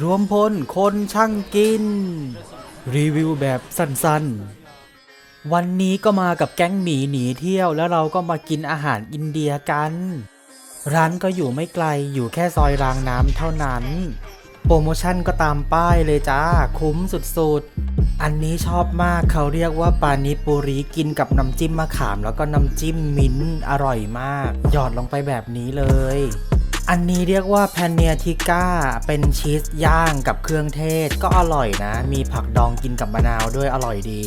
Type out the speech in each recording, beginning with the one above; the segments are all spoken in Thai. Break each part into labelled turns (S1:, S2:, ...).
S1: รวมพลคนช่างกิน รีวิวแบบสั้นๆ วันนี้ก็มากับแก๊งหมีหนีเที่ยวแล้วเราก็มากินอาหารอินเดียกัน ร้านก็อยู่ไม่ไกลอยู่แค่ซอยรางน้ำเท่านั้น โปรโมชั่นก็ตามป้ายเลยจ้า คุ้มสุดๆ อันนี้ชอบมากเขาเรียกว่าปานิปุรีกินกับน้ำจิ้มมะขาม แล้วก็น้ำจิ้มมิ้นอร่อยมาก หยอดลงไปแบบนี้เลย อันนี้เรียกว่าแพนเนียทิก้า เป็นชีสย่างกับเครื่องเทศก็อร่อยนะ มีผักดองกินกับมะนาวด้วยอร่อยดี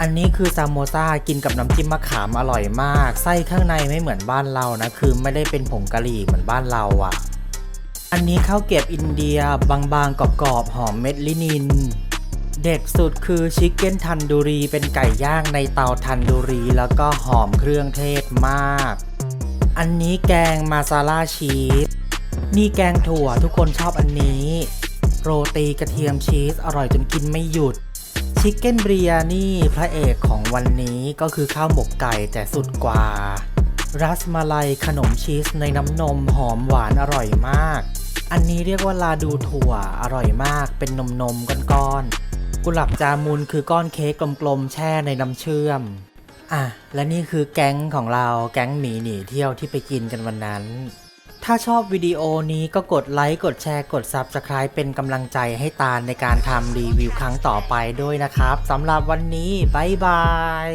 S1: อันนี้คือซามโมซากินกับน้ำจิ้มมะขามอร่อยมาก ไส้ข้างในไม่เหมือนบ้านเรานะ คือไม่ได้เป็นผงกะหรี่เหมือนบ้านเราอะ่ะ อันนี้ข้าวเกรียบอินเดียบางๆกรอบๆหอมเม็ดลินินเด็ดสุดคือชิคเก้นทันดูรีเป็นไก่ย่างในเตาทันดูรี แล้วก็หอมเครื่องเทศมาก อันนี้แกงมาซาลาชีส นี่แกงถั่วทุกคนชอบอันนี้ โรตีกระเทียมชีสอร่อยจนกินไม่หยุด ชิคเก้นเบียนี่พระเอกของวันนี้ก็คือข้าวหมกไก่แต่สุดกว่า รัสมาลัยขนมชีสในน้ำนมหอมหวานอร่อยมาก อันนี้เรียกว่าลาดูถั่วอร่อยมากเป็นนมนมก้อนๆ กุหลาบจามุนคือก้อนเค้กกลมๆ แช่ในน้ำเชื่อม อะ และนี่คือแก๊งของเราแก๊งหมีหนีเที่ยวที่ไปกินกันวันนั้น ถ้าชอบวิดีโอนี้ก็กดไลค์ กดแชร์ กด Subscribe เป็นกำลังใจให้ตาลในการทำรีวิวครั้งต่อไปด้วยนะครับสำหรับวันนี้ บ๊ายบาย